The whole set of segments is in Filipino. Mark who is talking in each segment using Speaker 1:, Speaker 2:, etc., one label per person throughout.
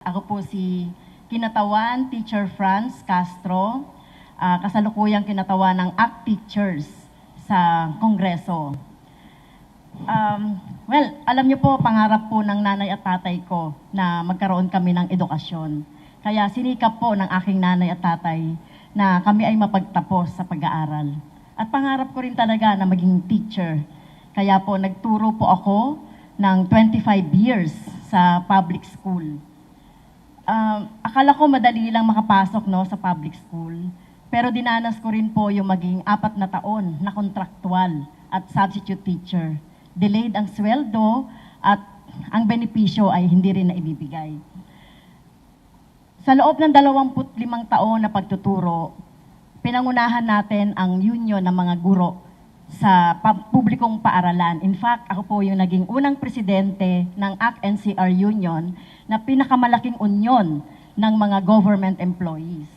Speaker 1: Ako po si Kinatawan Teacher Franz Castro, ah, kasalukuyang kinatawan ng ACT Teachers sa Kongreso. Um, well, alam niyo po, pangarap po ng nanay at tatay ko na magkaroon kami ng edukasyon. Kaya sinikap po ng aking nanay at tatay na kami ay mapagtapos sa pag-aaral. At pangarap ko rin talaga na maging teacher. Kaya po nagturo po ako ng 25 years sa public school. Akala ko madali lang makapasok no, sa public school. Pero dinanas ko rin po yung maging apat na taon na kontraktual at substitute teacher. Delayed ang sweldo at ang benepisyo ay hindi rin na ibibigay. Sa loob ng 25 taon na pagtuturo, pinangunahan natin ang union ng mga guro sa publikong paaralan. In fact, ako po yung naging unang presidente ng ACT-NCR Union na pinakamalaking union ng mga government employees.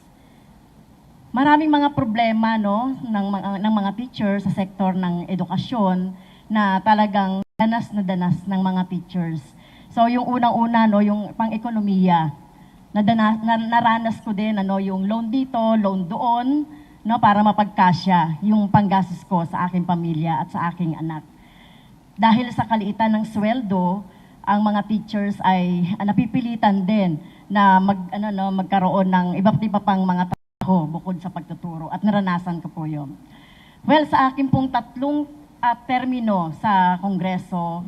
Speaker 1: Maraming mga problema no ng mga ng mga teachers sa sektor ng edukasyon na talagang danas na danas ng mga teachers. So yung unang-una no yung pang-ekonomiya na, dana- na naranas ko din ano yung loan dito, loan doon no para mapagkasya yung panggastos ko sa aking pamilya at sa aking anak. Dahil sa kaliitan ng sweldo, ang mga teachers ay ah, napipilitan din na mag ano no magkaroon ng iba't iba pang mga trabaho bukod sa pagtuturo at naranasan ko po 'yon. Well, sa akin pong tatlong ah, termino sa Kongreso,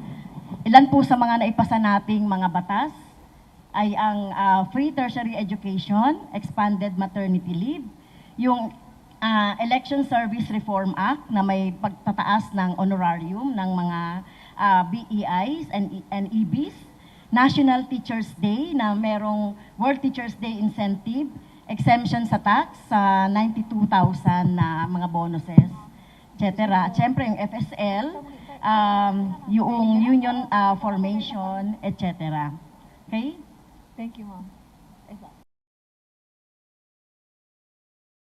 Speaker 1: ilan po sa mga naipasa nating mga batas ay ang ah, free tertiary education, expanded maternity leave, yung ah, Election Service Reform Act na may pagtataas ng honorarium ng mga ah, BEIs and, and EBs, National Teachers Day na merong World Teachers Day incentive, exemption sa tax sa 92,000 na mga bonuses, etc. At syempre yung FSL, um, yung union ah, formation, etc. Okay?
Speaker 2: Thank you, ma'am.